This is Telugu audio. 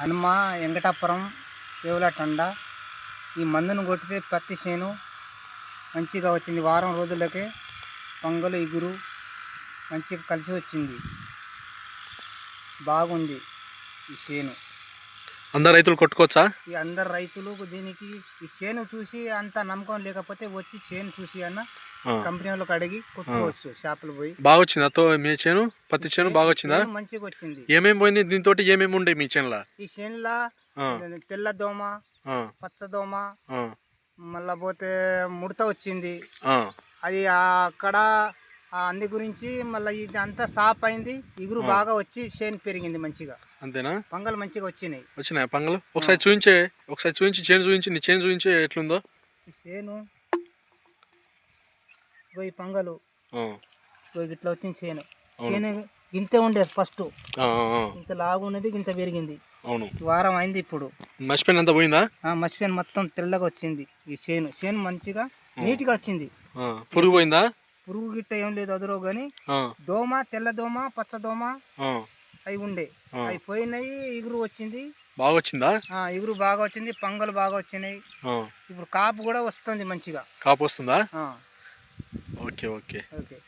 హనుమ వెంకటాపురం దేవులటండ ఈ మందును కొట్టితే పత్తి చేను మంచిగా వచ్చింది. వారం రోజులకే పొంగలు ఇగురు మంచిగా కలిసి వచ్చింది. బాగుంది ఈ చేను. అందరు రైతులు కొట్టుకోవచ్చా? ఈ అందరు రైతులు దీనికి ఈ చేను చూసి అంత నమ్మకం లేకపోతే వచ్చి చేను చూసి అన్న. కంపెనీ వాళ్ళకి అడిగి కొట్టుకోవచ్చు షాపులు పోయి. బాగా వచ్చిందా తో మీ చేను? పత్తి చేను బాగా వచ్చిందా చేను మంచిగా వచ్చింది. ఏమేమి పోయింది దీంతో ఏమేమి ఉండే మీ చేనులో? ఈ చేనులో తెల్ల దోమ పచ్చ దోమ మళ్ళా పోతే ముడత వచ్చింది. అది అక్కడ అంది గురించి మళ్ళీ ఇది అంతా సాప్ అయింది. ఇగురు బాగా వచ్చి చేను పెరిగింది మంచిగా. అంతేనా? పంగలు మంచిగా వచ్చినాయి. వచ్చినాయి పంగలు? ఒకసారి చూపించే ఒకసారి చూపించి చేను చూపించి నీ చేను చూపించే ఎట్లుందో? ఈ చేను ఈ పంగలు ఇగో ఇట్లా వచ్చింది చేను. చేను గింతే ఉండే ఫస్ట్. ఇంత లాగు ఉన్నది ఇంత పెరిగింది అవును. వారం అయింది ఇప్పుడు. మర్చిపోయిన అంత పోయిందా? ఆ మసిపోయిన మొత్తం తెల్లగా వచ్చింది ఈ చేను. చేను మంచిగా నీట్గా వచ్చింది. ఆ, పురుగు పోయిందా? పురుగు గిట్ట ఏం లేదు అదురో ఆ, దోమ తెల్ల దోమ పచ్చ దోమ. అవి ఉండే. అవి పోయినాయి ఇగురు వచ్చింది. బాగా వచ్చిందా ఆ, ఇగురు బాగా వచ్చింది పంగలు బాగా వచ్చినాయి ఇప్పుడు కాపు కూడా వస్తుంది మంచిగా. కాపు వస్తుందా? Okay okay. ఓకే.